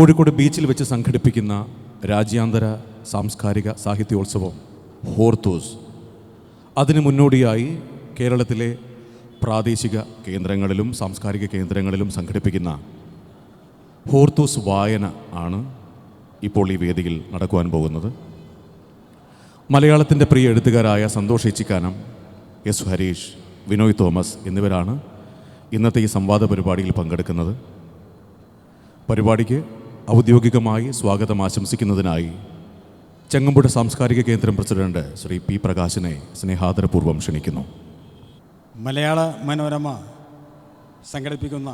കോഴിക്കോട് ബീച്ചിൽ വെച്ച് സംഘടിപ്പിക്കുന്ന രാജ്യാന്തര സാംസ്കാരിക സാഹിത്യോത്സവം ഹോർത്തൂസ്. അതിന് മുന്നോടിയായി കേരളത്തിലെ പ്രാദേശിക കേന്ദ്രങ്ങളിലും സാംസ്കാരിക കേന്ദ്രങ്ങളിലും സംഘടിപ്പിക്കുന്ന ഹോർത്തൂസ് വായന ആണ് ഇപ്പോൾ ഈ വേദിയിൽ നടക്കുവാൻ പോകുന്നത്. മലയാളത്തിന്റെ പ്രിയ എഴുത്തുകാരായ സന്തോഷ് ഏച്ചിക്കാനം എസ് ഹരീഷ് വിനോയ് തോമസ് എന്നിവരാണ് ഇന്നത്തെ ഈ സംവാദ പരിപാടിയിൽ പങ്കെടുക്കുന്നത്. പരിപാടിക്ക് ഔദ്യോഗികമായി സ്വാഗതം ആശംസിക്കുന്നതിനായി ചെങ്ങമ്പുഴ സാംസ്കാരിക കേന്ദ്രം പ്രസിഡന്റ് ശ്രീ പി പ്രകാശിനെ സ്നേഹാദരപൂർവം ക്ഷണിക്കുന്നു. മലയാള മനോരമ സംഘടിപ്പിക്കുന്ന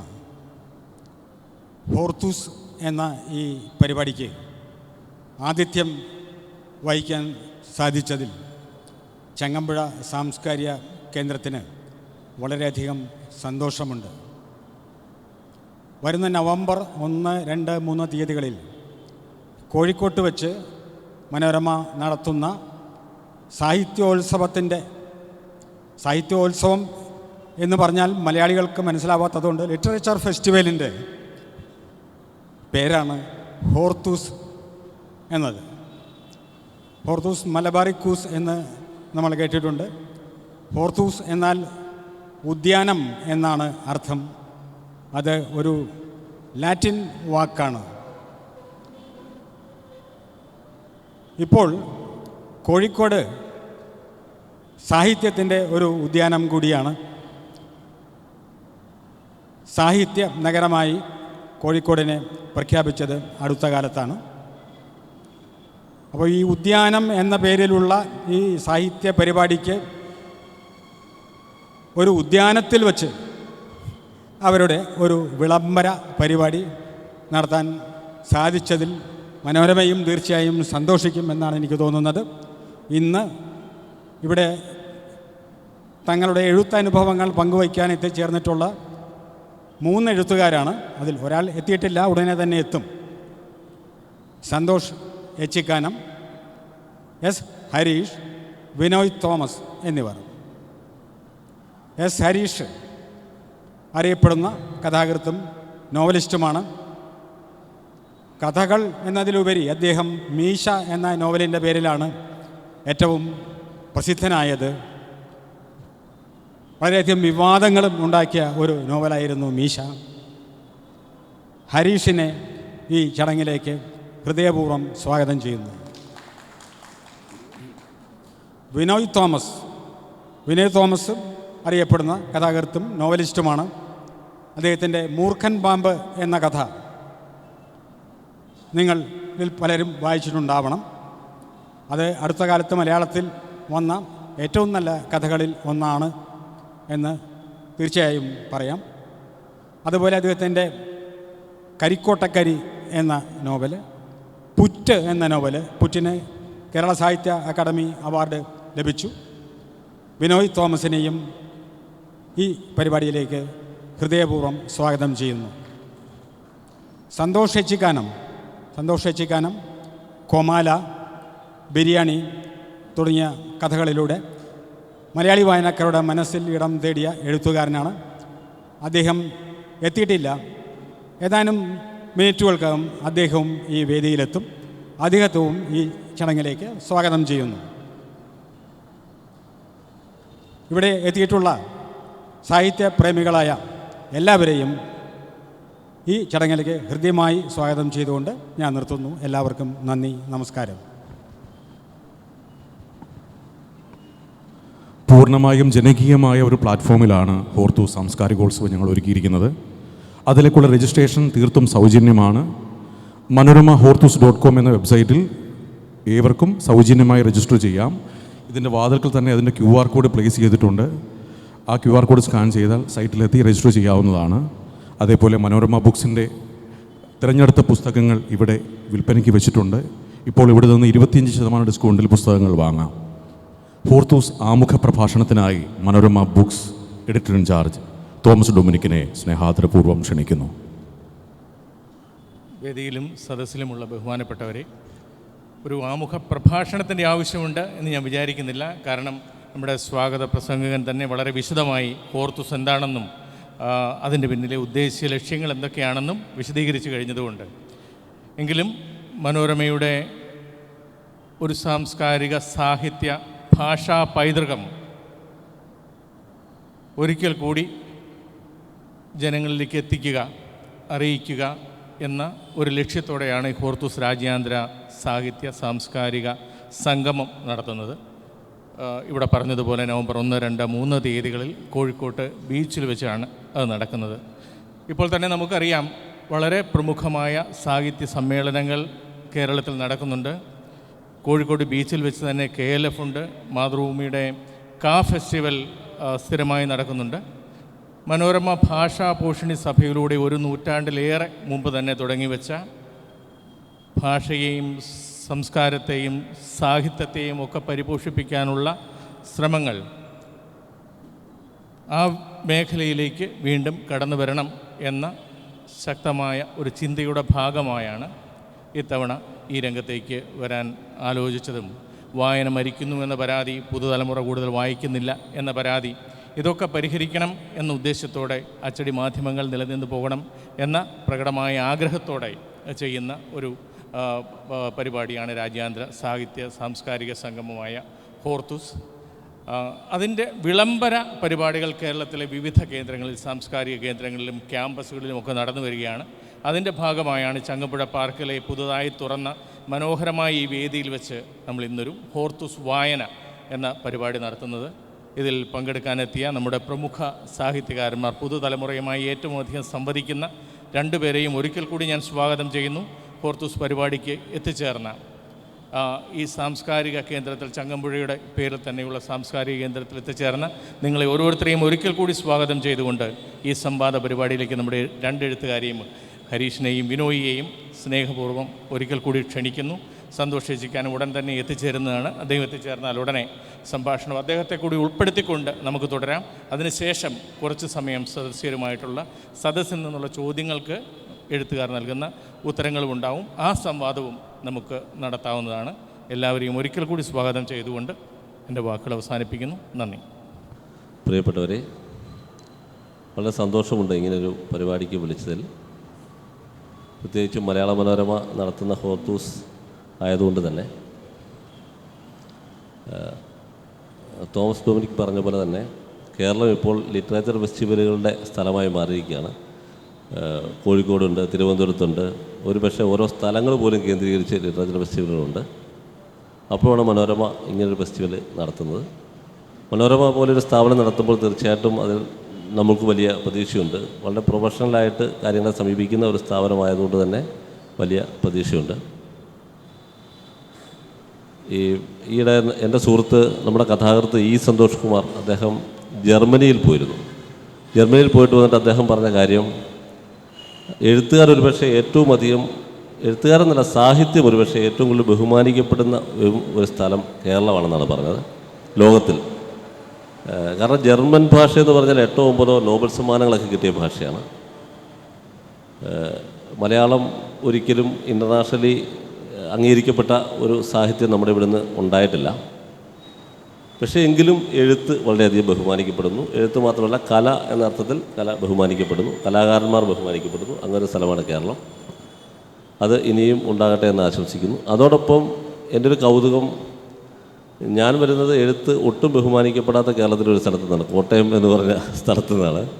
ഹോർത്തൂസ് എന്ന ഈ പരിപാടിക്ക് ആതിഥ്യം വഹിക്കാൻ സാധിച്ചതിൽ ചെങ്ങമ്പുഴ സാംസ്കാരിക കേന്ദ്രത്തിന് വളരെയധികം സന്തോഷമുണ്ട്. വരുന്ന നവംബർ ഒന്ന് രണ്ട് മൂന്ന് തീയതികളിൽ കോഴിക്കോട്ട് വച്ച് മനോരമ നടത്തുന്ന സാഹിത്യോത്സവത്തിന്റെ സാഹിത്യോത്സവം എന്ന് പറഞ്ഞാൽ മലയാളികൾക്ക് മനസ്സിലാവാത്തതുകൊണ്ട് ലിറ്ററേച്ചർ ഫെസ്റ്റിവലിന്റെ പേരാണ് ഹോർത്തൂസ് എന്നത്. ഹോർത്തൂസ് മലബാറിക്കൂസ് എന്ന് നമ്മൾ കേട്ടിട്ടുണ്ട്. ഹോർത്തൂസ് എന്നാൽ ഉദ്യാനം എന്നാണ് അർത്ഥം. അത് ഒരു ലാറ്റിൻ വാക്കാണ്. ഇപ്പോൾ കോഴിക്കോട് സാഹിത്യത്തിന്റെ ഒരു ഉദ്യാനം കൂടിയാണ്. സാഹിത്യ നഗരമായി കോഴിക്കോടിനെ പ്രഖ്യാപിച്ചത് അടുത്ത കാലത്താണ്. അപ്പോൾ ഈ ഉദ്യാനം എന്ന പേരിലുള്ള ഈ സാഹിത്യ പരിപാടിക്ക് ഒരു ഉദ്യാനത്തിൽ വച്ച് അവരുടെ ഒരു വിളംബര പരിപാടി നടത്താൻ സാധിച്ചതിൽ മനോരമയും തീർച്ചയായും സന്തോഷിക്കും എന്നാണ് എനിക്ക് തോന്നുന്നത്. ഇന്ന് ഇവിടെ തങ്ങളുടെ എഴുത്തനുഭവങ്ങൾ പങ്കുവയ്ക്കാൻ എത്തിച്ചേർന്നിട്ടുള്ള മൂന്ന് എഴുത്തുകാരാണ്. അതിൽ ഒരാൾ എത്തിയിട്ടില്ല ഉടനെ തന്നെ എത്തും. സന്തോഷ് എച്ചിക്കാനം എസ് ഹരീഷ് വിനോയ് തോമസ് എന്നിവർ. എസ് ഹരീഷ് അറിയപ്പെടുന്ന കഥാകൃത്തും നോവലിസ്റ്റുമാണ്. കഥകൾ എന്നതിലുപരി അദ്ദേഹം മീശ എന്ന നോവലിന്റെ പേരിലാണ് ഏറ്റവും പ്രസിദ്ധനായത്. വളരെയധികം വിവാദങ്ങളും ഉണ്ടാക്കിയ ഒരു നോവലായിരുന്നു മീശ. ഹരീഷിനെ ഈ ചടങ്ങിലേക്ക് ഹൃദയപൂർവം സ്വാഗതം ചെയ്യുന്നു. വിനോയ് തോമസ്. വിനോയ് തോമസ് അറിയപ്പെടുന്ന കഥാകൃത്തും നോവലിസ്റ്റുമാണ്. അദ്ദേഹത്തിന്റെ മൂർഖൻ പാമ്പ് എന്ന കഥ നിങ്ങളിൽ പലരും വായിച്ചിട്ടുണ്ടാവണം. അത് അടുത്ത കാലത്ത് മലയാളത്തിൽ വന്ന ഏറ്റവും നല്ല കഥകളിൽ ഒന്നാണ് എന്ന് തീർച്ചയായും പറയാം. അതുപോലെ അദ്ദേഹത്തിന്റെ കരിക്കോട്ടക്കരി എന്ന നോവൽ പുറ്റ് എന്ന നോവൽ പുറ്റിന് കേരള സാഹിത്യ അക്കാദമി അവാർഡ് ലഭിച്ചു. വിനോയ് തോമസിനെയും ഈ പരിപാടിയിലേക്ക് ഹൃദയപൂർവം സ്വാഗതം ചെയ്യുന്നു. സന്തോഷ് എച്ചിക്കാനം കോമാല ബിരിയാണി തുടങ്ങിയ കഥകളിലൂടെ മലയാളി വായനക്കാരുടെ മനസ്സിൽ ഇടം തേടിയ എഴുത്തുകാരനാണ്. അദ്ദേഹം എത്തിയിട്ടില്ല. ഏതാനും മിനിറ്റുകൾക്കകം അദ്ദേഹവും ഈ വേദിയിലെത്തും. അദ്ദേഹത്വവും ഈ ചടങ്ങിലേക്ക് സ്വാഗതം ചെയ്യുന്നു. ഇവിടെ എത്തിയിട്ടുള്ള സാഹിത്യ പ്രേമികളായ എല്ലാവരെയും ഈ ചടങ്ങിലേക്ക് ഹൃദ്യമായി സ്വാഗതം ചെയ്തുകൊണ്ട് ഞാൻ നിർത്തുന്നു. എല്ലാവർക്കും നന്ദി നമസ്കാരം. പൂർണമായും ജനകീയമായ ഒരു പ്ലാറ്റ്ഫോമിലാണ് ഓർത്തു സാംസ്കാരികോത്സവം ഞങ്ങൾ ഒരുക്കിയിരിക്കുന്നത്. അതിലേക്കുള്ള രജിസ്ട്രേഷൻ തീർത്തും സൗജന്യമാണ്. മനോരമ ഹോർത്തൂസ് ഡോട്ട് കോം എന്ന വെബ്സൈറ്റിൽ ഏവർക്കും സൗജന്യമായി രജിസ്റ്റർ ചെയ്യാം. ഇതിന്റെ വാതിൽക്കൽ തന്നെ അതിന്റെ ക്യു ആർ കോഡ് പ്ലേസ് ചെയ്തിട്ടുണ്ട്. ആ ക്യു ആർ കോഡ് സ്കാൻ ചെയ്താൽ സൈറ്റിലെത്തി രജിസ്റ്റർ ചെയ്യാവുന്നതാണ്. അതേപോലെ മനോരമ ബുക്സിന്റെ തിരഞ്ഞെടുത്ത പുസ്തകങ്ങൾ ഇവിടെ വിൽപ്പനയ്ക്ക് വെച്ചിട്ടുണ്ട്. ഇപ്പോൾ ഇവിടെ നിന്ന് ഇരുപത്തിയഞ്ച് ശതമാനം ഡിസ്കൗണ്ടിൽ പുസ്തകങ്ങൾ വാങ്ങാം. ഫോർത്തൂസ് ആമുഖ പ്രഭാഷണത്തിനായി Manorama books editor in charge Thomas ഡൊമിനിക്കിനെ സ്നേഹാദരപൂർവം ക്ഷണിക്കുന്നു. വേദിയിലും സദസ്സിലുമുള്ള ബഹുമാനപ്പെട്ടവരെ ഒരു ആമുഖ പ്രഭാഷണത്തിന്റെ ആവശ്യമുണ്ട് എന്ന് ഞാൻ വിചാരിക്കുന്നില്ല. കാരണം നമ്മുടെ സ്വാഗത പ്രസംഗകൻ തന്നെ വളരെ വിശദമായി കോർത്തുസ് എന്താണെന്നും അതിന്റെ പിന്നിലെ ഉദ്ദേശ്യ ലക്ഷ്യങ്ങൾ എന്തൊക്കെയാണെന്നും വിശദീകരിച്ചു കഴിഞ്ഞതുകൊണ്ട്. എങ്കിലും മനോരമയുടെ ഒരു സാംസ്കാരിക സാഹിത്യ ഭാഷാ പൈതൃകം ഒരിക്കൽ കൂടി ജനങ്ങളിലേക്ക് എത്തിക്കുക അറിയിക്കുക എന്ന ഒരു ലക്ഷ്യത്തോടെയാണ് ഈ ഹോർത്തൂസ് രാജ്യാന്തര സാഹിത്യ സാംസ്കാരിക സംഗമം നടത്തുന്നത്. ഇവിടെ പറഞ്ഞതുപോലെ നവംബർ ഒന്ന് രണ്ട് മൂന്ന് തീയതികളിൽ കോഴിക്കോട്ട് ബീച്ചിൽ വെച്ചാണ് അത് നടക്കുന്നത്. ഇപ്പോൾ തന്നെ നമുക്കറിയാം വളരെ പ്രമുഖമായ സാഹിത്യ സമ്മേളനങ്ങൾ കേരളത്തിൽ നടക്കുന്നുണ്ട്. കോഴിക്കോട് ബീച്ചിൽ വെച്ച് തന്നെ കെ എൽ എഫ് ഉണ്ട് മാതൃഭൂമിയുടെ കാ ഫെസ്റ്റിവൽ സ്ഥിരമായി നടക്കുന്നുണ്ട്. മനോരമ ഭാഷാ പോഷിണി സഭയിലൂടെ ഒരു നൂറ്റാണ്ടിലേറെ മുമ്പ് തന്നെ തുടങ്ങിവെച്ച ഭാഷയെയും സംസ്കാരത്തെയും സാഹിത്യത്തെയും ഒക്കെ പരിപോഷിപ്പിക്കാനുള്ള ശ്രമങ്ങൾ ആ മേഖലയിലേക്ക് വീണ്ടും കടന്നു വരണം എന്ന ശക്തമായ ഒരു ചിന്തയുടെ ഭാഗമായാണ് ഇത്തവണ ഈ രംഗത്തേക്ക് വരാൻ ആലോചിച്ചതും. വായന മരിക്കുന്നു എന്ന പരാതി പുതുതലമുറ കൂടുതൽ വായിക്കുന്നില്ല എന്ന പരാതി ഇതൊക്കെ പരിഹരിക്കണം എന്ന ഉദ്ദേശത്തോടെ അച്ചടി മാധ്യമങ്ങൾ നിലനിന്ന് പോകണം എന്ന പ്രകടമായ ആഗ്രഹത്തോടെ ചെയ്യുന്ന ഒരു പരിപാടിയാണ് രാജ്യാന്തര സാഹിത്യ സാംസ്കാരിക സംഗമമായ ഹോർത്തുസ്. അതിന്റെ വിളംബര പരിപാടികൾ കേരളത്തിലെ വിവിധ കേന്ദ്രങ്ങളിൽ സാംസ്കാരിക കേന്ദ്രങ്ങളിലും ക്യാമ്പസുകളിലും ഒക്കെ നടന്നു വരികയാണ്. അതിന്റെ ഭാഗമായാണ് ചങ്ങമ്പുഴ പാർക്കിലെ പുതുതായി തുറന്ന മനോഹരമായ ഈ വേദിയിൽ വെച്ച് നമ്മൾ ഇന്നൊരു ഹോർത്തുസ് വായന എന്ന പരിപാടി നടത്തുന്നത്. ഇതിൽ പങ്കെടുക്കാനെത്തിയ നമ്മുടെ പ്രമുഖ സാഹിത്യകാരന്മാർ പുതുതലമുറയുമായി ഏറ്റവും അധികം സംവദിക്കുന്ന രണ്ടുപേരെയും ഒരിക്കൽ കൂടി ഞാൻ സ്വാഗതം ചെയ്യുന്നു. ഹോർത്തുസ് പരിപാടിക്ക് എത്തിച്ചേർന്ന ഈ സാംസ്കാരിക കേന്ദ്രത്തിൽ ചങ്ങമ്പുഴയുടെ പേരിൽ തന്നെയുള്ള സാംസ്കാരിക കേന്ദ്രത്തിൽ എത്തിച്ചേർന്ന നിങ്ങളെ ഓരോരുത്തരെയും ഒരിക്കൽ കൂടി സ്വാഗതം ചെയ്തുകൊണ്ട് ഈ സംവാദ പരിപാടിയിലേക്ക് നമ്മുടെ രണ്ട് എഴുത്തുകാരെയും ഹരീഷിനെയും വിനോയിയെയും സ്നേഹപൂർവം ഒരിക്കൽ കൂടി ക്ഷണിക്കുന്നു. സന്തോഷിച്ചിരിക്കാനും ഉടൻ തന്നെ എത്തിച്ചേരുന്നതാണ്. അദ്ദേഹം എത്തിച്ചേർന്നാൽ ഉടനെ സംഭാഷണം അദ്ദേഹത്തെ കൂടി ഉൾപ്പെടുത്തിക്കൊണ്ട് നമുക്ക് തുടരാം. അതിനുശേഷം കുറച്ച് സമയം സദസ്യരുമായിട്ടുള്ള സദസ്സിൽ നിന്നുള്ള ചോദ്യങ്ങൾക്ക് എഴുത്തുകാർ നൽകുന്ന ഉത്തരങ്ങളും ഉണ്ടാവും. ആ സംവാദവും നമുക്ക് നടത്താവുന്നതാണ്. എല്ലാവരെയും ഒരിക്കൽ കൂടി സ്വാഗതം ചെയ്തുകൊണ്ട് എന്റെ വാക്കുകൾ അവസാനിപ്പിക്കുന്നു. നന്ദി. പ്രിയപ്പെട്ടവരെ വളരെ സന്തോഷമുണ്ട് ഇങ്ങനൊരു പരിപാടിക്ക് വിളിച്ചതിൽ. പ്രത്യേകിച്ചും മലയാള മനോരമ നടത്തുന്ന ഹോർത്തൂസ് ആയതുകൊണ്ട് തന്നെ തോമസ് ഡൊമിനിക് പറഞ്ഞ പോലെ തന്നെ കേരളം ഇപ്പോൾ ലിറ്ററേച്ചർ ഫെസ്റ്റിവലുകളുടെ സ്ഥലമായി മാറിയിരിക്കുകയാണ്. കോഴിക്കോടുണ്ട് തിരുവനന്തപുരത്തുണ്ട്. ഒരു പക്ഷേ ഓരോ സ്ഥലങ്ങൾ പോലും കേന്ദ്രീകരിച്ച് ലിറ്ററേച്ചർ ഫെസ്റ്റിവലുകളുണ്ട്. അപ്പോഴാണ് മനോരമ ഇങ്ങനൊരു ഫെസ്റ്റിവൽ നടത്തുന്നത്. മനോരമ പോലൊരു സ്ഥാപനം നടത്തുമ്പോൾ തീർച്ചയായിട്ടും അതിൽ നമുക്ക് വലിയ പ്രതീക്ഷയുണ്ട്. വളരെ പ്രൊഫഷണലായിട്ട് കാര്യങ്ങളെ സമീപിക്കുന്ന ഒരു സ്ഥാപനമായതുകൊണ്ട് തന്നെ വലിയ പ്രതീക്ഷയുണ്ട്. ഈ ഈയിടെ എന്റെ സുഹൃത്ത് നമ്മുടെ കഥാകൃത്ത് ഇ സന്തോഷ് കുമാർ അദ്ദേഹം ജർമ്മനിയിൽ പോയിരുന്നു. ജർമ്മനിയിൽ പോയിട്ട് വന്നിട്ട് അദ്ദേഹം പറഞ്ഞ കാര്യം എഴുത്തുകാർ ഒരുപക്ഷെ ഏറ്റവും അധികം എഴുത്തുകാരെന്നല്ല സാഹിത്യം ഒരുപക്ഷെ ഏറ്റവും കൂടുതൽ ബഹുമാനിക്കപ്പെടുന്ന ഒരു- സ്ഥലം കേരളമാണെന്നാണ് പറഞ്ഞത് ലോകത്തിൽ. കാരണം ജർമ്മൻ ഭാഷ എന്ന് പറഞ്ഞാൽ എട്ടോ ഒമ്പതോ നോബൽ സമ്മാനങ്ങളൊക്കെ കിട്ടിയ ഭാഷയാണ്. മലയാളം ഒരിക്കലും ഇന്റർനാഷണലി അംഗീകരിക്കപ്പെട്ട ഒരു സാഹിത്യം നമ്മുടെ ഇവിടുന്ന് ഉണ്ടായിട്ടില്ല. പക്ഷേ എങ്കിലും എഴുത്ത് വളരെയധികം ബഹുമാനിക്കപ്പെടുന്നു. എഴുത്ത് മാത്രമല്ല കല എന്ന അർത്ഥത്തിൽ കല ബഹുമാനിക്കപ്പെടുന്നു. കലാകാരന്മാർ ബഹുമാനിക്കപ്പെടുന്നു. അങ്ങനെ ഒരു സ്ഥലമാണ് കേരളം. അത് ഇനിയും ഉണ്ടാകട്ടെ എന്ന് ആശംസിക്കുന്നു. അതോടൊപ്പം എന്റെ ഒരു കൗതുകം ഞാൻ വരുന്നത് എഴുത്ത് ഒട്ടും ബഹുമാനിക്കപ്പെടാത്ത കേരളത്തിലെ ഒരു സ്ഥലത്തു നിന്നാണ് കോട്ടയം എന്ന് പറഞ്ഞ സ്ഥലത്തു നിന്നാണ്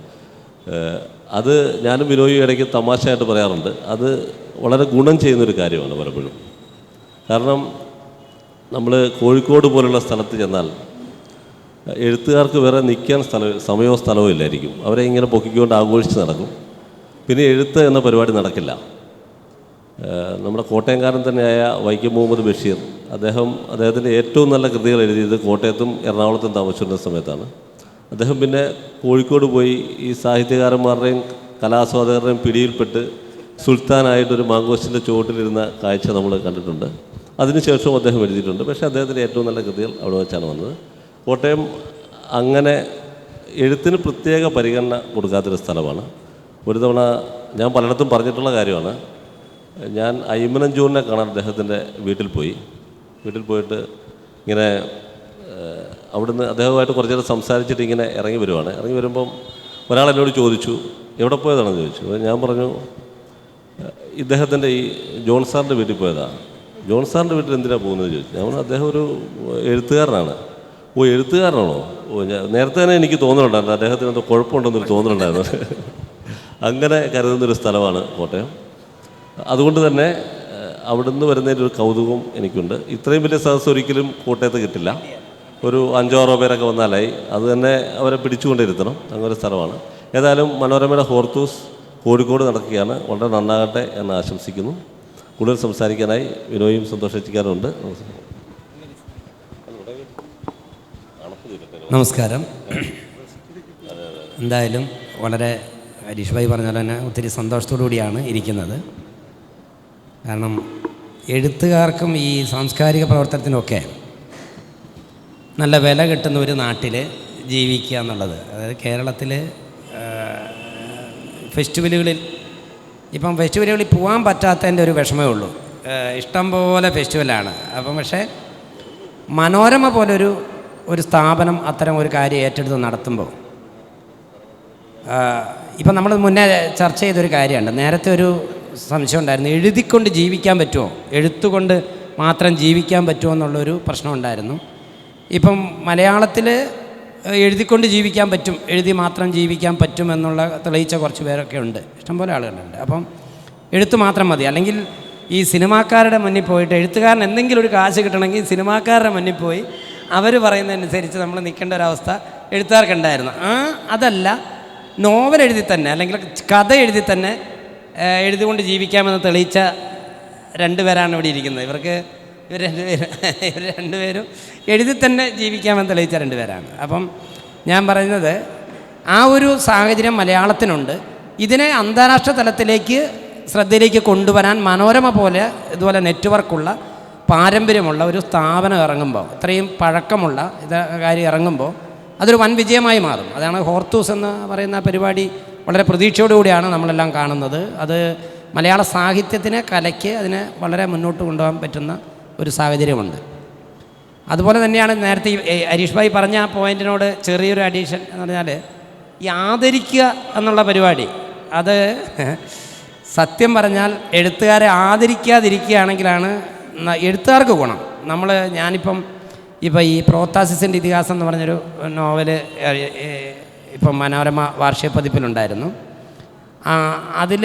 അത് ഞാനും വിനോയും ഇടയ്ക്ക് തമാശയായിട്ട് പറയാറുണ്ട്. അത് വളരെ ഗുണം ചെയ്യുന്നൊരു കാര്യമാണ് പലപ്പോഴും. കാരണം നമ്മൾ കോഴിക്കോട് പോലുള്ള സ്ഥലത്ത് ചെന്നാൽ എഴുത്തുകാർക്ക് വേറെ നിൽക്കാൻ സ്ഥല സമയമോ സ്ഥലമോ ഇല്ലായിരിക്കും. അവരെ ഇങ്ങനെ പൊക്കിക്കൊണ്ട് ആഘോഷിച്ച് നടക്കും. പിന്നെ എഴുത്ത് എന്ന പരിപാടി നടക്കില്ല. നമ്മുടെ കോട്ടയംകാരൻ തന്നെയായ വൈക്കം മുഹമ്മദ് ബഷീർ അദ്ദേഹം അദ്ദേഹത്തിന്റെ ഏറ്റവും നല്ല കൃതികൾ എഴുതിയത് കോട്ടയത്തും എറണാകുളത്തും താമസിച്ചിരുന്ന സമയത്താണ്. അദ്ദേഹം പിന്നെ കോഴിക്കോട് പോയി ഈ സാഹിത്യകാരന്മാരുടെയും കലാസ്വാദകരുടെയും പിടിയിൽപ്പെട്ട് സുൽത്താനായിട്ടൊരു മാങ്കോസിന്റെ ചുവട്ടിലിരുന്ന കാഴ്ച നമ്മൾ കണ്ടിട്ടുണ്ട്. അതിനുശേഷവും അദ്ദേഹം എഴുതിയിട്ടുണ്ട്. പക്ഷേ അദ്ദേഹത്തിന്റെ ഏറ്റവും നല്ല കൃതികൾ അവിടെ വെച്ചാണ് വന്നത്. കോട്ടയം അങ്ങനെ എഴുത്തിന് പ്രത്യേക പരിഗണന കൊടുക്കാത്തൊരു സ്ഥലമാണ്. ഒരു തവണ ഞാൻ പലയിടത്തും പറഞ്ഞിട്ടുള്ള കാര്യമാണ്. ഞാൻ അയ്മനം ജൂറിനെ കാണാൻ അദ്ദേഹത്തിന്റെ വീട്ടിൽ പോയി. വീട്ടിൽ പോയിട്ട് ഇങ്ങനെ അവിടുന്ന് അദ്ദേഹവുമായിട്ട് കുറച്ച് നേരം സംസാരിച്ചിട്ട് ഇങ്ങനെ ഇറങ്ങി വരുവാണ്. ഇറങ്ങി വരുമ്പം ഒരാൾ എന്നോട് ചോദിച്ചു എവിടെ പോയതാണെന്ന് ചോദിച്ചു? ഞാൻ പറഞ്ഞു ഇദ്ദേഹത്തിന്റെ ഈ ജോൺ സാറിന്റെ വീട്ടിൽ പോയതാണ് ജോൺ സാറിന്റെ വീട്ടിൽ എന്തിനാണ് പോകുന്നത് ചോദിച്ചു. ഞാൻ അദ്ദേഹം ഒരു എഴുത്തുകാരനാണ്. ഓ എഴുത്തുകാരനാണോ? ഓ ഞാൻ നേരത്തെ തന്നെ എനിക്ക് തോന്നുന്നുണ്ടായിരുന്നു അദ്ദേഹത്തിന് എന്തോ കുഴപ്പമുണ്ടെന്നൊരു തോന്നുന്നുണ്ടായിരുന്നു അങ്ങനെ കരുതുന്നൊരു സ്ഥലമാണ് കോട്ടയം. അതുകൊണ്ട് തന്നെ അവിടുന്ന് വരുന്നതിന്റെ ഒരു കൗതുകം എനിക്കുണ്ട്. ഇത്രയും വലിയ സദസ്സ് ഒരിക്കലും കോട്ടയത്ത് കിട്ടില്ല. ഒരു അഞ്ചോ ആറോ പേരൊക്കെ വന്നാലായി. അത് തന്നെ അവരെ പിടിച്ചുകൊണ്ടിരുത്തണം. അങ്ങനെ സ്ഥലമാണ്. ഏതായാലും മനോരമയുടെ ഹോർത്തൂസ് കോഴിക്കോട് നടക്കുകയാണ്. വളരെ നന്നാകട്ടെ എന്ന് ആശംസിക്കുന്നു. കൂടുതൽ സംസാരിക്കാനായി വിനോയും സന്തോഷിക്കാറുണ്ട് നമസ്കാരം. എന്തായാലും വളരെ ഹരീഷ് ഭായി പറഞ്ഞ പോലെ തന്നെ ഒത്തിരി സന്തോഷത്തോടു കൂടിയാണ് ഇരിക്കുന്നത്. കാരണം എഴുത്തുകാർക്കും ഈ സാംസ്കാരിക പ്രവർത്തനത്തിനൊക്കെ നല്ല വില കിട്ടുന്ന ഒരു നാട്ടിൽ ജീവിക്കുക എന്നുള്ളത്. അതായത് കേരളത്തിൽ ഫെസ്റ്റിവലുകളിൽ ഇപ്പം ഫെസ്റ്റിവലുകളിൽ പോകാൻ പറ്റാത്തതിന്റെ ഒരു വിഷമമേ ഉള്ളൂ. ഇഷ്ടം പോലെ ഫെസ്റ്റിവലാണ്. അപ്പം പക്ഷേ മനോരമ പോലൊരു ഒരു സ്ഥാപനം അത്തരം ഒരു കാര്യം ഏറ്റെടുത്ത് നടത്തുമ്പോൾ ഇപ്പം നമ്മൾ മുന്നേ ചർച്ച ചെയ്തൊരു കാര്യമുണ്ട്. നേരത്തെ ഒരു സംശയം ഉണ്ടായിരുന്നു. എഴുതിക്കൊണ്ട് ജീവിക്കാൻ പറ്റുമോ? എഴുത്തുകൊണ്ട് മാത്രം ജീവിക്കാൻ പറ്റുമോ എന്നുള്ളൊരു പ്രശ്നമുണ്ടായിരുന്നു ഇപ്പം മലയാളത്തിൽ എഴുതിക്കൊണ്ട് ജീവിക്കാൻ പറ്റും. എഴുതി മാത്രം ജീവിക്കാൻ പറ്റും എന്നുള്ള തെളിയിച്ച കുറച്ച് പേരൊക്കെ ഉണ്ട്. ഇഷ്ടംപോലെ ആളുകളുണ്ട്. അപ്പം എഴുത്ത് മാത്രം മതി. അല്ലെങ്കിൽ ഈ സിനിമാക്കാരുടെ മുന്നിൽ പോയിട്ട് എഴുത്തുകാരൻ എന്തെങ്കിലും ഒരു കാശ് കിട്ടണമെങ്കിൽ സിനിമാക്കാരുടെ മുന്നിൽ പോയി അവർ പറയുന്നതനുസരിച്ച് നമ്മൾ നിൽക്കേണ്ട ഒരവസ്ഥ എഴുത്തുകാർക്കുണ്ടായിരുന്നു ആ അതല്ല. നോവൽ എഴുതി തന്നെ അല്ലെങ്കിൽ കഥ എഴുതി തന്നെ എഴുതുകൊണ്ട് ജീവിക്കാമെന്ന് തെളിയിച്ച രണ്ടുപേരാണ് ഇവിടെ ഇരിക്കുന്നത്. ഇവർക്ക് ഇവർ രണ്ടുപേരും ഇവർ രണ്ടുപേരും എഴുതി തന്നെ ജീവിക്കാമെന്ന് തെളിയിച്ച രണ്ടുപേരാണ്. അപ്പം ഞാൻ പറയുന്നത് ആ ഒരു സാഹചര്യം മലയാളത്തിനുണ്ട്. ഇതിനെ അന്താരാഷ്ട്ര തലത്തിലേക്ക് ശ്രദ്ധയിലേക്ക് കൊണ്ടുവരാൻ മനോരമ പോലെ ഇതുപോലെ നെറ്റ്വർക്കുള്ള പാരമ്പര്യമുള്ള ഒരു സ്ഥാപനം ഇറങ്ങുമ്പോൾ ഇത്രയും പഴക്കമുള്ള ഇത് കാര്യം ഇറങ്ങുമ്പോൾ അതൊരു വൻ വിജയമായി മാറും. അതാണ് ഹോർത്തൂസ് എന്ന് പറയുന്ന പരിപാടി വളരെ പ്രതീക്ഷയോടുകൂടിയാണ് നമ്മളെല്ലാം കാണുന്നത്. അത് മലയാള സാഹിത്യത്തിന് കലയ്ക്ക് അതിനെ വളരെ മുന്നോട്ട് കൊണ്ടുപോകാൻ പറ്റുന്ന ഒരു സാഹചര്യമുണ്ട്. അതുപോലെ തന്നെയാണ് നേരത്തെ ഹരീഷ് ഭായി പറഞ്ഞ ആ പോയിന്റിനോട് ചെറിയൊരു അഡീഷൻ എന്ന് പറഞ്ഞാൽ ഈ ആദരിക്കുക എന്നുള്ള പരിപാടി. അത് സത്യം പറഞ്ഞാൽ എഴുത്തുകാരെ ആദരിക്കാതിരിക്കുകയാണെങ്കിലാണ് എഴുത്തുകാർക്ക് ഗുണം. നമ്മൾ ഞാനിപ്പം ഇപ്പം ഈ പ്രോത്താസിസിന്റെ ഇതിഹാസം എന്ന് പറഞ്ഞൊരു നോവൽ ഇപ്പം മനോരമ വാർഷിക പതിപ്പിലുണ്ടായിരുന്നു. അതിൽ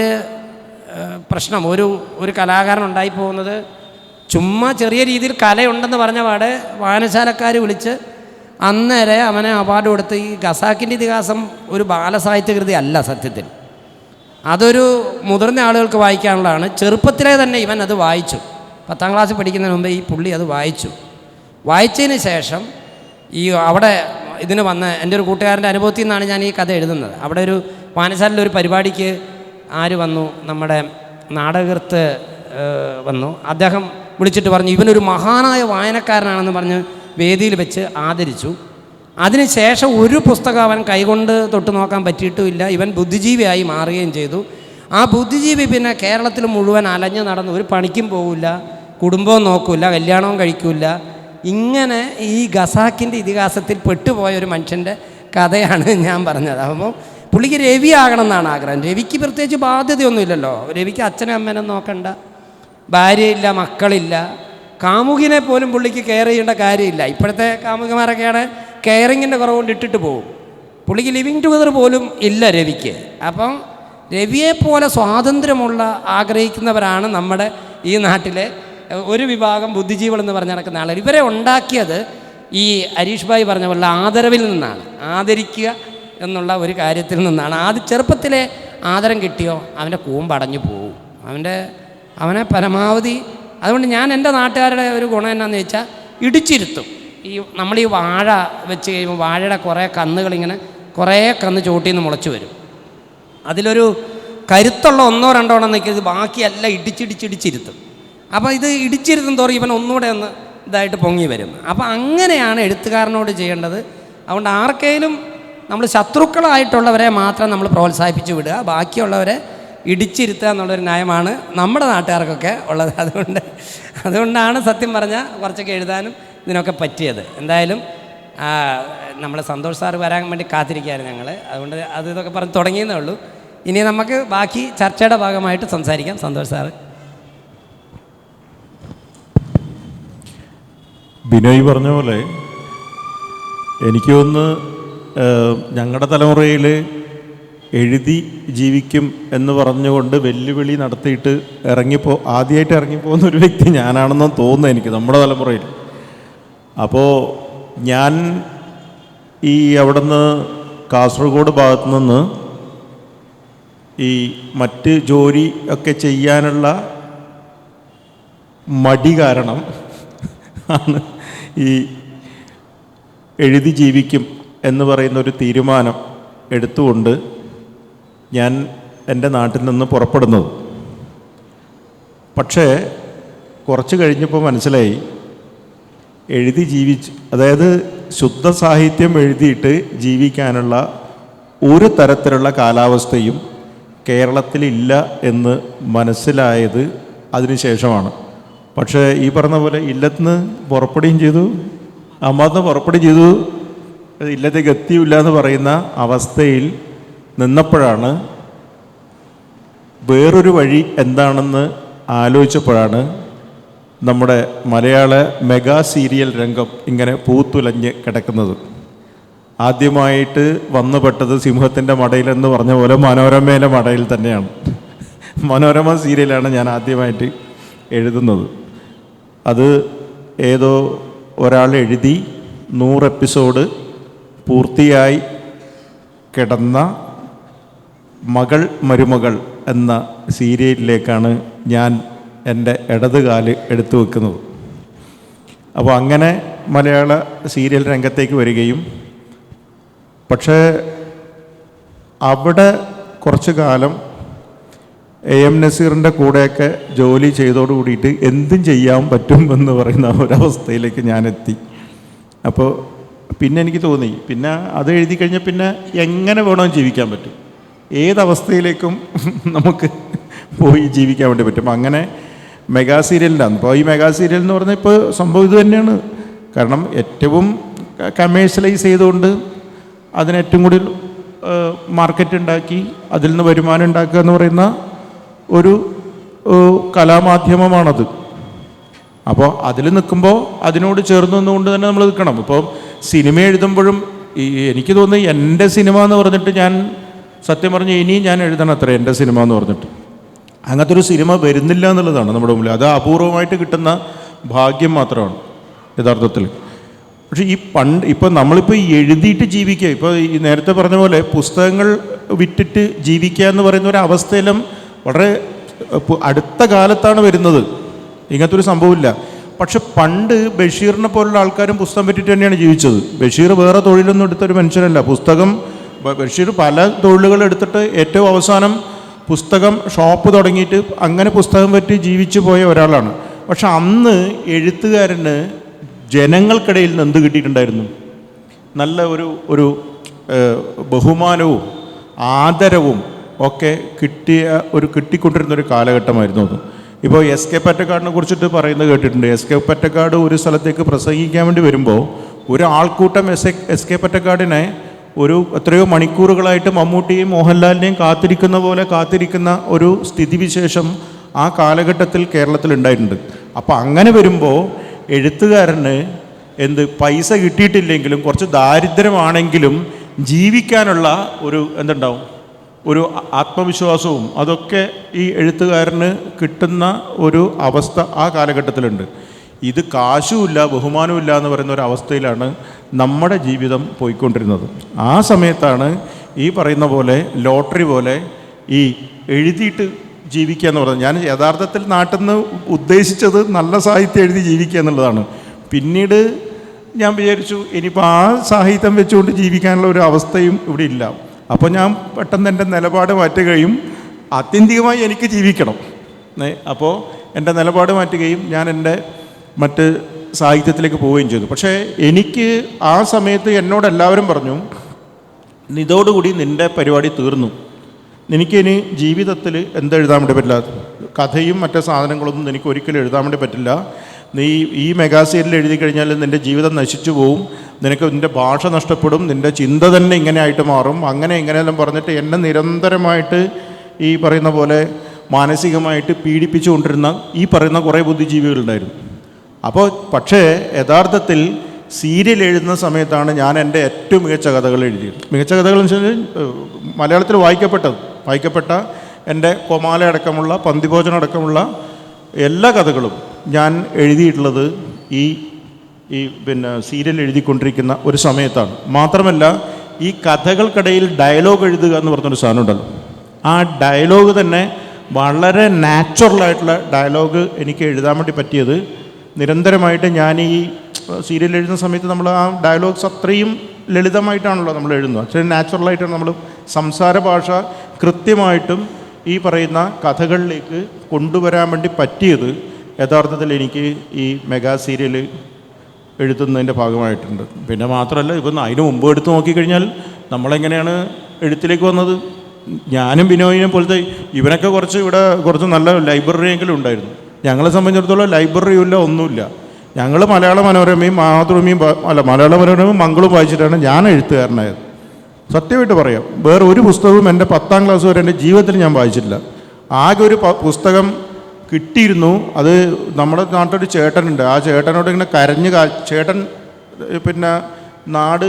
പ്രശ്നം ഒരു ഒരു കലാകാരൻ ഉണ്ടായി പോകുന്നത് ചുമ്മാ ചെറിയ രീതിയിൽ കലയുണ്ടെന്ന് പറഞ്ഞ പാടെ വായനശാലക്കാർ വിളിച്ച് അന്നേരെ അവനെ അവാർഡ് കൊടുത്ത് ഈ ഖസാക്കിന്റെ ഇതിഹാസം ഒരു ബാലസാഹിത്യകൃതി അല്ല സത്യത്തിൽ. അതൊരു മുതിർന്ന ആളുകൾക്ക് വായിക്കാനുള്ളതാണ്. ചെറുപ്പത്തിലേ തന്നെ ഇവൻ അത് വായിച്ചു. പത്താം ക്ലാസ്സിൽ പഠിക്കുന്നതിന് മുമ്പ് ഈ പുള്ളി അത് വായിച്ചു. വായിച്ചതിന് ശേഷം ഈ അവിടെ ഇതിന് വന്ന എന്റെ ഒരു കൂട്ടുകാരന്റെ അനുഭവത്തിൽ നിന്നാണ് ഞാൻ ഈ കഥ എഴുതുന്നത്. അവിടെ ഒരു വായനശാലയിൽ ഒരു പരിപാടിക്ക് ആര് വന്നു? നമ്മുടെ നാടകൃത്ത് വന്നു. അദ്ദേഹം വിളിച്ചിട്ട് പറഞ്ഞു ഇവനൊരു മഹാനായ വായനക്കാരനാണെന്ന് പറഞ്ഞ് വേദിയിൽ വെച്ച് ആദരിച്ചു. അതിനുശേഷം ഒരു പുസ്തകം അവൻ കൈകൊണ്ട് തൊട്ട് നോക്കാൻ പറ്റിയിട്ടുമില്ല. ഇവൻ ബുദ്ധിജീവിയായി മാറുകയും ചെയ്തു. ആ ബുദ്ധിജീവി പിന്നെ കേരളത്തിൽ മുഴുവൻ അലഞ്ഞു നടന്നു ഒരു പണിക്കും പോകില്ല കുടുംബവും നോക്കില്ല കല്യാണവും കഴിക്കില്ല. ഇങ്ങനെ ഈ ഖസാക്കിന്റെ ഇതിഹാസത്തിൽ പെട്ടുപോയ ഒരു മനുഷ്യന്റെ കഥയാണ് ഞാൻ പറഞ്ഞത്. അപ്പോൾ പുള്ളിക്ക് രവി ആകണം എന്നാണ് ആഗ്രഹം. രവിക്ക് പ്രത്യേകിച്ച് ബാധ്യതയൊന്നുമില്ലല്ലോ. രവിക്ക് അച്ഛനും അമ്മേനും നോക്കണ്ട. ഭാര്യയില്ല മക്കളില്ല. കാമുകിനെ പോലും പുള്ളിക്ക് കെയർ ചെയ്യേണ്ട കാര്യമില്ല. ഇപ്പോഴത്തെ കാമുകിമാരൊക്കെയാണ് കെയറിങ്ങിന്റെ കുറവ് കൊണ്ട് ഇട്ടിട്ട് പോകും. പുള്ളിക്ക് ലിവിങ് ടുഗദർ പോലും ഇല്ല രവിക്ക്. അപ്പം രവിയെപ്പോലെ പോലെ സ്വാതന്ത്ര്യമുള്ള ആഗ്രഹിക്കുന്നവരാണ് നമ്മുടെ ഈ നാട്ടിലെ ഒരു വിഭാഗം ബുദ്ധിജീവികൾ എന്ന് പറഞ്ഞ് നടക്കുന്ന ആളുകൾ. ഇവരെ ഉണ്ടാക്കിയത് ഈ ഹരീഷ് ഭായ് പറഞ്ഞ പോലെ ആദരവിൽ നിന്നാണ്. ആദരിക്കുക എന്നുള്ള ഒരു കാര്യത്തിൽ നിന്നാണ്. ആദ്യ ചെറുപ്പത്തിലെ ആദരം കിട്ടിയോ? അവന്റെ കൂമ്പടഞ്ഞു പോവും. അവന്റെ അവനെ പരമാവധി അതുകൊണ്ട് ഞാൻ എന്റെ നാട്ടുകാരുടെ ഒരു ഗുണം എന്നാന്ന് വെച്ചാൽ ഇടിച്ചിരുത്തും. ഈ നമ്മൾ ഈ വാഴ വെച്ച് കഴിയുമ്പോൾ വാഴയുടെ കുറേ കന്നുകളിങ്ങനെ കുറേ കന്ന് ചോട്ടിൽ നിന്ന് മുളച്ച് വരും. അതിലൊരു കരുത്തുള്ള ഒന്നോ രണ്ടോ എണ്ണം നിൽക്കുന്നത് ബാക്കിയെല്ലാം ഇടിച്ചിടിച്ചിടിച്ചിരുത്തും. അപ്പോൾ ഇത് ഇടിച്ചിരുത്തും തോറി ഇവൻ ഒന്നുകൂടെ ഒന്ന് ഇതായിട്ട് പൊങ്ങി വരും അപ്പോൾ അങ്ങനെയാണ് എഴുത്തുകാരനോട് ചെയ്യേണ്ടത്. അതുകൊണ്ട് ആർക്കെങ്കിലും നമ്മൾ ശത്രുക്കളായിട്ടുള്ളവരെ മാത്രം നമ്മൾ പ്രോത്സാഹിപ്പിച്ച് വിടുക ബാക്കിയുള്ളവരെ ഇടിച്ചിരുത്തുക എന്നുള്ളൊരു ന്യായമാണ് നമ്മുടെ നാട്ടുകാർക്കൊക്കെ ഉള്ളത്. അതുകൊണ്ട് അതുകൊണ്ടാണ് സത്യം പറഞ്ഞാൽ കുറച്ചൊക്കെ എഴുതാനും ഇതിനൊക്കെ പറ്റിയത്. എന്തായാലും നമ്മൾ സന്തോഷ് സാറ് വരാൻ വേണ്ടി കാത്തിരിക്കുകയാണ് ഞങ്ങൾ അതുകൊണ്ട് അത് ഇതൊക്കെ പറഞ്ഞ് തുടങ്ങിയെന്നേ ഉള്ളൂ. ഇനി നമുക്ക് ബാക്കി ചർച്ചയുടെ ഭാഗമായിട്ട് സംസാരിക്കാം. സന്തോഷ് സാറ്. ബിനോയ് പറഞ്ഞ പോലെ എനിക്ക് തോന്നുന്നു ഞങ്ങളുടെ തലമുറയിൽ എഴുതി ജീവിക്കും എന്ന് പറഞ്ഞുകൊണ്ട് വെല്ലുവിളി നടത്തിയിട്ട് ഇറങ്ങിപ്പോ ആദ്യമായിട്ട് ഇറങ്ങിപ്പോകുന്ന ഒരു വ്യക്തി ഞാനാണെന്ന് തോന്നുന്നു എനിക്ക് നമ്മുടെ തലമുറയിൽ. അപ്പോൾ ഞാൻ ഈ അവിടുന്ന് കാസർഗോഡ് ഭാഗത്തു നിന്ന് ഈ മറ്റ് ജോലി ഒക്കെ ചെയ്യാനുള്ള മടി കാരണം ആണ് ഈ എഴുതി ജീവിക്കും എന്ന് പറയുന്ന ഒരു തീരുമാനം എടുത്തുകൊണ്ട് ഞാൻ എന്റെ നാട്ടിൽ നിന്ന് പുറപ്പെടുന്നത്. പക്ഷേ കുറച്ച് കഴിഞ്ഞപ്പോൾ മനസ്സിലായി എഴുതി ജീവിച്ച് അതായത് ശുദ്ധ സാഹിത്യം എഴുതിയിട്ട് ജീവിക്കാനുള്ള ഒരു തരത്തിലുള്ള കാലാവസ്ഥയും കേരളത്തിലില്ല എന്ന് മനസ്സിലായത് അതിനുശേഷമാണ് പക്ഷേ ഈ പറഞ്ഞ പോലെ ഇല്ലത്തുനിന്ന് പുറപ്പെടുകയും ചെയ്തു. അമ്മന്ന് പുറപ്പെടുകയും ചെയ്തു. ഇല്ലത്തെ ഗത്തിയില്ല എന്ന് പറയുന്ന അവസ്ഥയിൽ നിന്നപ്പോഴാണ് വേറൊരു വഴി എന്താണെന്ന് ആലോചിച്ചപ്പോഴാണ് നമ്മുടെ മലയാള മെഗാ സീരിയൽ രംഗം ഇങ്ങനെ പൂത്തുലഞ്ഞ് കിടക്കുന്നത്. ആദ്യമായിട്ട് വന്നുപെട്ടത് സിംഹത്തിന്റെ മടയിലെന്ന് പറഞ്ഞ പോലെ മനോരമയിലെ മടയിൽ തന്നെയാണ്. മനോരമ സീരിയലാണ് ഞാൻ ആദ്യമായിട്ട് എഴുതുന്നത്. അത് ഏതോ ഒരാൾ എഴുതി നൂറ് എപ്പിസോഡ് പൂർത്തിയായി കിടന്ന മകൾ മരുമകൾ എന്ന സീരിയലിലേക്കാണ് ഞാൻ എന്റെ ഇടതുകാൽ എടുത്തു വെക്കുന്നത്. അപ്പോൾ അങ്ങനെ മലയാള സീരിയൽ രംഗത്തേക്ക് വരികയും പക്ഷേ അവിടെ കുറച്ച് കാലം എ എം നസീറിന്റെ കൂടെയൊക്കെ ജോലി ചെയ്തോട് കൂടിയിട്ട് എന്തും ചെയ്യാൻ പറ്റും എന്ന് പറയുന്ന ഒരവസ്ഥയിലേക്ക് ഞാൻ എത്തി അപ്പോൾ പിന്നെ എനിക്ക് തോന്നി. പിന്നെ അത് എഴുതി കഴിഞ്ഞാൽ പിന്നെ എങ്ങനെ വേണമെങ്കിലും ജീവിക്കാൻ പറ്റും. ഏതവസ്ഥയിലേക്കും നമുക്ക് പോയി ജീവിക്കാൻ വേണ്ടി പറ്റും. അങ്ങനെ മെഗാ സീരിയലിലാണ് അപ്പോൾ ഈ മെഗാ സീരിയൽ എന്ന് പറഞ്ഞാൽ ഇപ്പോൾ സംഭവം ഇത് തന്നെയാണ്. കാരണം ഏറ്റവും കമേഴ്ഷ്യലൈസ് ചെയ്തുകൊണ്ട് അതിന് ഏറ്റവും കൂടുതൽ മാർക്കറ്റ് ഉണ്ടാക്കി അതിൽ നിന്ന് വരുമാനം ഉണ്ടാക്കുക എന്ന് പറയുന്ന ഒരു കലാമാധ്യമമാണത്. അപ്പോൾ അതിൽ നിൽക്കുമ്പോൾ അതിനോട് ചേർന്ന് നിന്നുകൊണ്ട് തന്നെ നമ്മൾ നിൽക്കണം. ഇപ്പോൾ സിനിമ എഴുതുമ്പോഴും എനിക്ക് തോന്നുന്നു എന്റെ സിനിമ എന്ന് പറഞ്ഞിട്ട് ഞാൻ സത്യം പറഞ്ഞ് ഇനിയും ഞാൻ എഴുതണം അത്ര എന്റെ സിനിമ എന്ന് പറഞ്ഞിട്ട്. അങ്ങനത്തെ ഒരു സിനിമ വരുന്നില്ല എന്നുള്ളതാണ് നമ്മുടെ മുമ്പിൽ. അത് അപൂർവമായിട്ട് കിട്ടുന്ന ഭാഗ്യം മാത്രമാണ് യഥാർത്ഥത്തിൽ. പക്ഷേ ഈ പണ്ട് ഇപ്പം നമ്മളിപ്പോൾ എഴുതിയിട്ട് ജീവിക്കുക ഇപ്പോൾ ഈ നേരത്തെ പറഞ്ഞ പോലെ പുസ്തകങ്ങൾ വിറ്റിട്ട് ജീവിക്കുക എന്ന് പറയുന്ന ഒരു അവസ്ഥയിലും വളരെ അടുത്ത കാലത്താണ് വരുന്നത്. ഇങ്ങനത്തെ ഒരു സംഭവമില്ല. പക്ഷെ പണ്ട് ബഷീറിനെ പോലുള്ള ആൾക്കാരും പുസ്തകം പറ്റിയിട്ട് തന്നെയാണ് ജീവിച്ചത്. ബഷീർ വേറെ തൊഴിലൊന്നും എടുത്തൊരു മനുഷ്യനല്ല. പുസ്തകം ബഷീർ പല തൊഴിലുകൾ എടുത്തിട്ട് ഏറ്റവും അവസാനം പുസ്തകം ഷോപ്പ് തുടങ്ങിയിട്ട് അങ്ങനെ പുസ്തകം പറ്റി ജീവിച്ചു പോയ ഒരാളാണ്. പക്ഷെ അന്ന് എഴുത്തുകാരന് ജനങ്ങൾക്കിടയിൽ നിന്ന് എന്ത് കിട്ടിയിട്ടുണ്ടായിരുന്നു. നല്ല ഒരു ഒരു ബഹുമാനവും ആദരവും ഒക്കെ കിട്ടിയ ഒരു കിട്ടിക്കൊണ്ടിരുന്ന ഒരു കാലഘട്ടമായിരുന്നു അത്. ഇപ്പോൾ എസ് കെ പറ്റക്കാടിനെ കുറിച്ചിട്ട് പറയുന്നത് കേട്ടിട്ടുണ്ട്. എസ് കെ പറ്റക്കാട് ഒരു സ്ഥലത്തേക്ക് പ്രസംഗിക്കാൻ വേണ്ടി വരുമ്പോൾ ഒരു ആൾക്കൂട്ടം എസ് എസ് കെ പറ്റക്കാടിനെ ഒരു എത്രയോ മണിക്കൂറുകളായിട്ട് മമ്മൂട്ടിയും മോഹൻലാലിനെയും കാത്തിരിക്കുന്ന പോലെ കാത്തിരിക്കുന്ന ഒരു സ്ഥിതിവിശേഷം ആ കാലഘട്ടത്തിൽ കേരളത്തിൽ ഉണ്ടായിട്ടുണ്ട്. അപ്പോൾ അങ്ങനെ വരുമ്പോൾ എഴുത്തുകാരന് എന്ത് പൈസ കിട്ടിയിട്ടില്ലെങ്കിലും കുറച്ച് ദാരിദ്ര്യമാണെങ്കിലും ജീവിക്കാനുള്ള ഒരു എന്തുണ്ടാവും? ഒരു ആത്മവിശ്വാസവും അതൊക്കെ ഈ എഴുത്തുകാരന് കിട്ടുന്ന ഒരു അവസ്ഥ ആ കാലഘട്ടത്തിലുണ്ട്. ഇത് കാശുമില്ല ബഹുമാനമില്ല എന്ന് പറയുന്ന ഒരു അവസ്ഥയിലാണ് നമ്മുടെ ജീവിതം പോയിക്കൊണ്ടിരുന്നത്. ആ സമയത്താണ് ഈ പറയുന്ന പോലെ ലോട്ടറി പോലെ ഈ എഴുതിയിട്ട് ജീവിക്കുക എന്ന് പറയുന്നത്. ഞാൻ യഥാർത്ഥത്തിൽ നാട്ടിൽ നിന്ന് ഉദ്ദേശിച്ചത് നല്ല സാഹിത്യം എഴുതി ജീവിക്കുക എന്നുള്ളതാണ്. പിന്നീട് ഞാൻ വിചാരിച്ചു ഇനിയിപ്പോൾ ആ സാഹിത്യം വെച്ചുകൊണ്ട് ജീവിക്കാനുള്ള ഒരു അവസ്ഥയും ഇവിടെ ഇല്ല. അപ്പോൾ ഞാൻ പെട്ടെന്ന് എന്റെ നിലപാട് മാറ്റുകയും ആത്യന്തികമായി എനിക്ക് ജീവിക്കണം. അപ്പോൾ എന്റെ നിലപാട് മാറ്റുകയും ഞാൻ എന്റെ മറ്റ് സാഹിത്യത്തിലേക്ക് പോവുകയും ചെയ്തു. പക്ഷേ എനിക്ക് ആ സമയത്ത് എന്നോട് എല്ലാവരും പറഞ്ഞു ഇതോടുകൂടി നിന്റെ പരിപാടി തീർന്നു. എനിക്കിനി ജീവിതത്തിൽ എന്തെഴുതാൻ വേണ്ടി പറ്റില്ല? കഥയും മറ്റു സാധനങ്ങളൊന്നും എനിക്ക് ഒരിക്കലും എഴുതാൻ വേണ്ടി പറ്റില്ല. നീ ഈ മെഗാസീരിയൽ എഴുതി കഴിഞ്ഞാൽ നിന്റെ ജീവിതം നശിച്ചു പോവും. നിനക്ക് നിന്റെ ഭാഷ നഷ്ടപ്പെടും. നിന്റെ ചിന്ത തന്നെ ഇങ്ങനെ ആയിട്ട് മാറും. അങ്ങനെ ഇങ്ങനെയെല്ലാം പറഞ്ഞിട്ട് എന്നെ നിരന്തരമായിട്ട് ഈ പറയുന്ന പോലെ മാനസികമായിട്ട് പീഡിപ്പിച്ചുകൊണ്ടിരുന്ന ഈ പറയുന്ന കുറേ ബുദ്ധിജീവികളുണ്ടായിരുന്നു അപ്പോൾ പക്ഷേ യഥാർത്ഥത്തിൽ സീരിയൽ എഴുതുന്ന സമയത്താണ് ഞാൻ എന്റെ ഏറ്റവും മികച്ച കഥകൾ എഴുതിയത്. മികച്ച കഥകൾ എന്ന് വെച്ചാൽ മലയാളത്തിൽ വായിക്കപ്പെട്ടത്. വായിക്കപ്പെട്ട എന്റെ കൊമാല അടക്കമുള്ള പന്തിഭോജനം അടക്കമുള്ള എല്ലാ കഥകളും ഞാൻ എഴുതിയിട്ടുള്ളത് ഈ ഈ പിന്നെ സീരിയൽ എഴുതിക്കൊണ്ടിരിക്കുന്ന ഒരു സമയത്താണ്. മാത്രമല്ല ഈ കഥകൾക്കിടയിൽ ഡയലോഗ് എഴുതുക എന്ന് പറഞ്ഞൊരു സാധനം ഉണ്ടല്ലോ. ആ ഡയലോഗ് തന്നെ വളരെ നാച്ചുറലായിട്ടുള്ള ഡയലോഗ് എനിക്ക് എഴുതാൻ വേണ്ടി പറ്റിയത് നിരന്തരമായിട്ട് ഞാൻ ഈ സീരിയൽ എഴുതുന്ന സമയത്ത് നമ്മൾ ആ ഡയലോഗ്സ് അത്രയും ലളിതമായിട്ടാണല്ലോ നമ്മൾ എഴുതുന്നത്. പക്ഷേ നാച്ചുറലായിട്ടാണ് നമ്മൾ സംസാര ഭാഷ കൃത്യമായിട്ടും ഈ പറയുന്ന കഥകളിലേക്ക് കൊണ്ടുവരാൻ വേണ്ടി പറ്റിയത് യഥാർത്ഥത്തിൽ എനിക്ക് ഈ മെഗാ സീരിയൽ എഴുതുന്നതിന്റെ ഭാഗമായിട്ടുണ്ട്. പിന്നെ മാത്രമല്ല ഇപ്പം അതിന് മുമ്പ് എടുത്ത് നോക്കിക്കഴിഞ്ഞാൽ നമ്മളെങ്ങനെയാണ് എഴുത്തിലേക്ക് വന്നത്? ഞാനും ബിനോയിനെ പോലത്തെ ഇവനൊക്കെ കുറച്ച് ഇവിടെ കുറച്ച് നല്ല ലൈബ്രറിയെങ്കിലും ഉണ്ടായിരുന്നു. ഞങ്ങളെ സംബന്ധിച്ചിടത്തോളം ലൈബ്രറിയും ഇല്ല ഒന്നുമില്ല. ഞങ്ങൾ മലയാള മനോരമയും മാതൃഭൂമിയും അല്ല മലയാള മനോരമയും മംഗളും വായിച്ചിട്ടാണ് ഞാൻ എഴുത്തുകാരനായത്. സത്യമായിട്ട് പറയാം വേറെ ഒരു പുസ്തകവും എന്റെ പത്താം ക്ലാസ് വരെ എന്റെ ജീവിതത്തിൽ ഞാൻ വായിച്ചിട്ടില്ല. ആകെ ഒരു പുസ്തകം കിട്ടിയിരുന്നു അത് നമ്മുടെ നാട്ടിലൊരു ചേട്ടനുണ്ട് ആ ചേട്ടനോട് ഇങ്ങനെ കരഞ്ഞ് ചേട്ടൻ പിന്നെ നാട്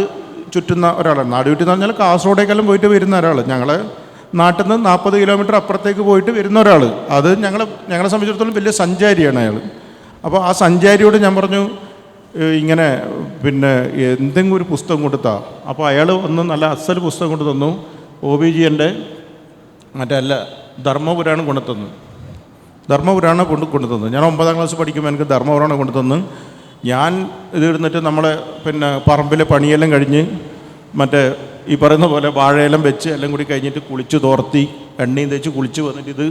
ചുറ്റുന്ന ഒരാളാണ്. നാട് ചുറ്റുന്ന പറഞ്ഞാൽ കാസർഗോഡേക്കെല്ലാം പോയിട്ട് വരുന്ന ഒരാൾ ഞങ്ങൾ നാട്ടിൽ നിന്ന് നാൽപ്പത് കിലോമീറ്റർ അപ്പുറത്തേക്ക് പോയിട്ട് വരുന്ന ഒരാൾ അത് ഞങ്ങൾ ഞങ്ങളെ സംബന്ധിച്ചിടത്തോളം വലിയ സഞ്ചാരിയാണ് അയാൾ അപ്പോൾ ആ സഞ്ചാരിയോട് ഞാൻ പറഞ്ഞു ഇങ്ങനെ പിന്നെ എന്തെങ്കിലും ഒരു പുസ്തകം കൊടുത്താൽ അപ്പോൾ അയാൾ ഒന്ന് നല്ല അസൽ പുസ്തകം കൊണ്ട് തന്നു ഒ ബി ജി എന്റെ മറ്റേ അല്ല ധർമ്മപുരാണം കൊണ്ടു തന്നു. ധർമ്മപുരാണം കൊണ്ട് കൊണ്ടു തന്നു. ഞാൻ ഒമ്പതാം ക്ലാസ് പഠിക്കുമ്പോൾ എനിക്ക് ധർമ്മപുരാണം കൊണ്ടു തന്നു. ഞാൻ ഇത് ഇരുന്നിട്ട് നമ്മളെ പിന്നെ പറമ്പിലെ പണിയെല്ലാം കഴിഞ്ഞ് മറ്റേ ഈ പറയുന്ന പോലെ വാഴയെല്ലാം വെച്ച് എല്ലാം കൂടി കഴിഞ്ഞിട്ട് കുളിച്ച് തോർത്തി എണ്ണയും തേച്ച് കുളിച്ച് വന്നിട്ട് ഇത്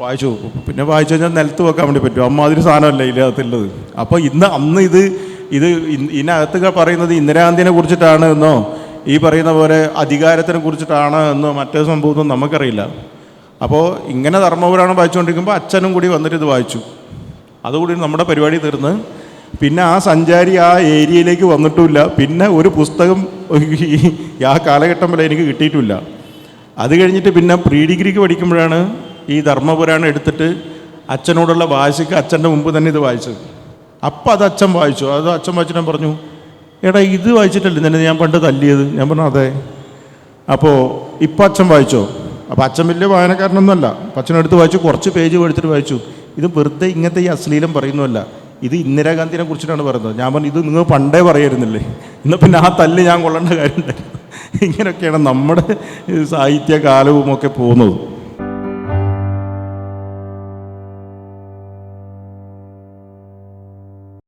വായിച്ചു. നോക്കും പിന്നെ വായിച്ചു കഴിഞ്ഞാൽ നിലത്ത് വെക്കാൻ വേണ്ടി പറ്റും. അമ്മാതിരി സാധനമല്ല ഇതിനകത്തുള്ളത്. അപ്പോൾ ഇന്ന് അന്ന് ഇത് ഇത് ഇതിനകത്ത് പറയുന്നത് ഇന്ദിരാഗാന്ധിനെ കുറിച്ചിട്ടാണ് എന്നോ ഈ പറയുന്ന പോലെ അധികാരത്തിനെ കുറിച്ചിട്ടാണ് എന്നോ മറ്റേ സംഭവമൊന്നും നമുക്കറിയില്ല. അപ്പോൾ ഇങ്ങനെ ധർമ്മപുരാണം വായിച്ചുകൊണ്ടിരിക്കുമ്പോൾ അച്ഛനും കൂടി വന്നിട്ട് ഇത് വായിച്ചു. അതുകൂടി നമ്മുടെ പരിപാടി തീർന്ന്. പിന്നെ ആ സഞ്ചാരി ആ ഏരിയയിലേക്ക് വന്നിട്ടുമില്ല. പിന്നെ ഒരു പുസ്തകം ആ കാലഘട്ടം വരെ എനിക്ക് കിട്ടിയിട്ടില്ല. അത് കഴിഞ്ഞിട്ട് പിന്നെ പ്രീ ഡിഗ്രിക്ക് പഠിക്കുമ്പോഴാണ് ഈ ധർമ്മപുരാണം എടുത്തിട്ട് അച്ഛനോടുള്ള വാശിക്ക് അച്ഛന്റെ മുമ്പ് തന്നെ ഇത് വായിച്ചത്. അപ്പം അത് അച്ഛൻ വായിച്ചു. അത് അച്ഛൻ വായിച്ചിട്ട് ഞാൻ പറഞ്ഞു എടാ ഇത് വായിച്ചിട്ടല്ലേ നിന്നെ ഞാൻ പണ്ട് തല്ലിയത്? ഞാൻ പറഞ്ഞു അതെ. അപ്പോൾ ഇപ്പം അച്ഛൻ വായിച്ചോ? അപ്പോൾ അച്ഛൻ വലിയ വായനക്കാരനൊന്നുമല്ല. അച്ഛനെടുത്ത് വായിച്ചു കുറച്ച് പേജ് എടുത്തിട്ട് വായിച്ചു. ഇത് വെറുതെ ഇങ്ങനത്തെ ഈ അശ്ലീലം പറയുന്നതല്ല ഇത് ഇന്ദിരാഗാന്ധിനെ കുറിച്ചിട്ടാണ് പറയുന്നത്. ഞാൻ പറഞ്ഞു ഇത് നിങ്ങൾ പണ്ടേ പറയായിരുന്നില്ലേ എന്നാൽ പിന്നെ ആ തല്ല് ഞാൻ കൊള്ളേണ്ട കാര്യമുണ്ടായിരുന്നു ഇങ്ങനെയൊക്കെയാണ് നമ്മുടെ സാഹിത്യ കാലവും ഒക്കെ പോകുന്നത്.